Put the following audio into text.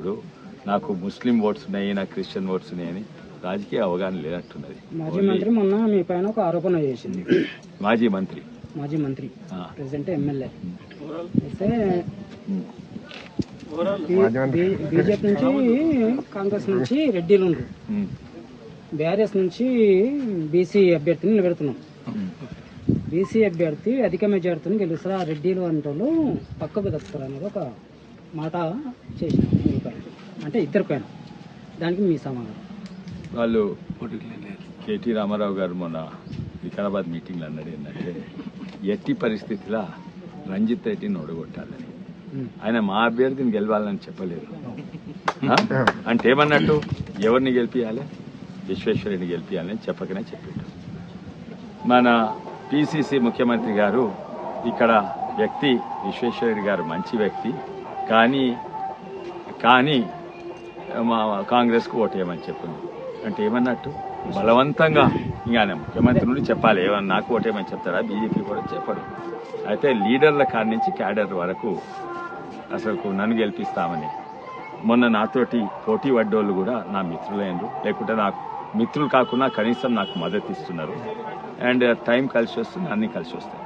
ఇప్పుడు నాకు ముస్లిం ఓట్స్ ఉన్నాయి నాకు క్రిస్టియన్ ఓట్స్ ఉన్నాయని రాజకీయ అవగాహన లేనట్టున్నది. మాజీ మంత్రి మొన్న మీ పైన ఒక ఆరోపణ చేసింది. మాజీ మంత్రి. మాజీ మంత్రి ప్రెసిడెంట్ ఎమ్మెల్యే అయితే బీజేపీ నుంచి కాంగ్రెస్ నుంచి రెడ్డిలు ఉండ్రు. బీఆర్ఎస్ నుంచి బీసీ అభ్యర్థిని నిలబెడుతున్నాం. బీసీ అభ్యర్థి అధిక మెజార్టీని గెలుస్తారు ఆ రెడ్డిలు అంటోళ్ళు పక్కకు తప్పుతారు అనేది ఒక మాట చేసినాం అంటే ఇద్దరి పైన దానికి మీ సమాధానం. వాళ్ళు కేటీ రామారావు గారు మొన్న వికారాబాద్ మీటింగ్లో అన్నాడు ఏంటంటే ఎట్టి పరిస్థితిలో రంజిత్ రెడ్డిని ఓడగొట్టాలని. ఆయన మా అభ్యర్థిని గెలవాలని చెప్పలేదు? అంటే ఏమన్నట్టు? ఎవరిని గెలిపియాలి? విశ్వేశ్వరుని గెలిపియాలని చెప్పకనే చెప్పిండు. మన పిసిసి ముఖ్యమంత్రి గారు ఇక్కడ వ్యక్తి విశ్వేశ్వరరెడ్డి గారు మంచి వ్యక్తి. కానీ కానీ మా కాంగ్రెస్కు ఓటేయమని చెప్పింది. అంటే ఏమన్నట్టు? బలవంతంగా ఇంకా ముఖ్యమంత్రి నుండి చెప్పాలి. ఏమన్నా నాకు ఓటేయమని చెప్తారా? బీజేపీ కూడా చెప్పడు అయితే లీడర్ల కాడి నుంచి క్యాడర్ వరకు అసలు నన్ను గెలిపిస్తామని. మొన్న నాతోటి పోటీ పడ్డోళ్ళు కూడా నా మిత్రులైనరు లేకుంటే నాకు మిత్రులు కాకుండా కనీసం నాకు మద్దతు ఇస్తున్నారు. అండ్ టైం కలిసి వస్తుంది అన్నీ కలిసి వస్తాయి.